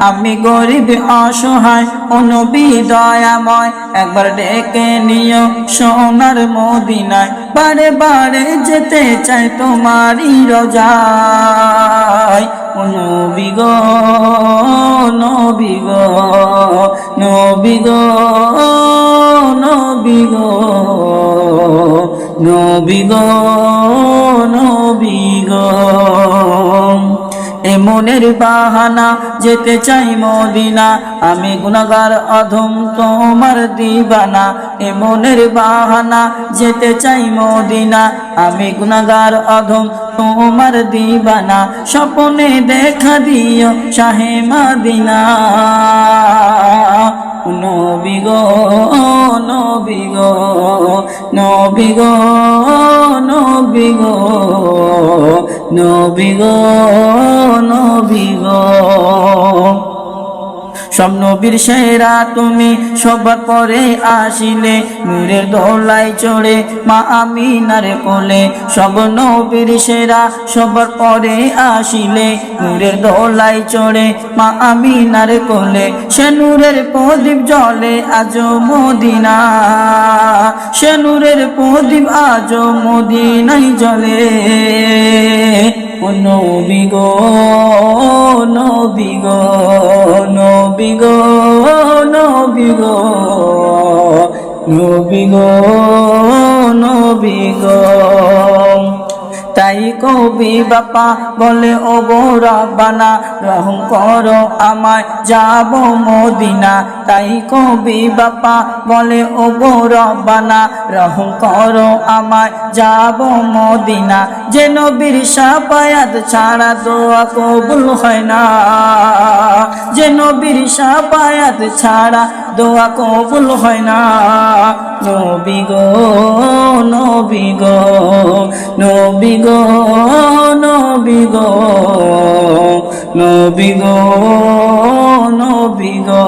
আমি গরিব, অসহায়, অনবী, দয়াময়। একবার ডেকে নিও সোনার মদিনায়। বারে বারে যেতে চাই তোমারই রোজায়। নবী গো নবী গো নবী গো নবী গো নবী গো নবী গো। এ মনের বাহানা যেতে চাই মদিনা। আমি গুনাগার অধম তোমার দিবানা। এমনের বাহানা যেতে চাই মদিনা। আমি গুনাগার অধম তোমার দিবানা। স্বপনে দেখা দিও শাহে মাদিনা। নবী গো নবী গো নবী গো নবী গো। নবী গো সব নবীর সেরা তুমি, সবার পরে আসিলে, নূরের দোলাই চড়ে, মা আমিনার কোলে। সব নবীর সেরা, সবার পরে আসিলে, নূরের দোলাই চড়ে, মা আমিনার কোলে। সে নূরের প্রদীপ জলে আজ মদিনা। সে নূরের প্রদীপ আজ মদিনাই জলে নবী গো নবী গো নবী গো নবী গো নবী গো নবী গো। তাই কবি বাপা বলে ও রাব্বানা, রহম করো আমায়, যাব মদিনা। তাই কবি বাপা বলে ও রব্বানা, রহম করো আমায়, যাব মদিনা। যে নবীর সাপায়াত ছাড়া দোয়া কবুল হয় না। যে নবীর সাপায়াত ছাড়া দোয়া কবুল হয় না। নবী গো নবী গো। নবী গো নবী গো নবী গো নবী গো।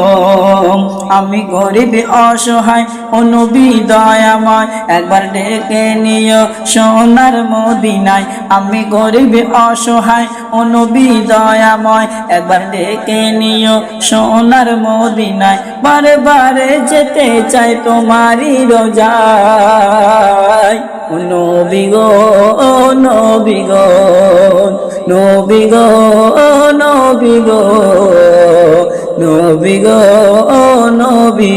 আমি গরিব, অসহায় ও নবী দয়াময়, একবার ডেকে নিও সোনার মদিনায়। আমি গরিব, অসহায় ও নবী দয়াময়, একবার ডেকে নিও সোনার মদিনায়। বারে বারে যেতে চাই তোমারই রোজায়। নবী গো নবী গো নবী গো নবী গো নবী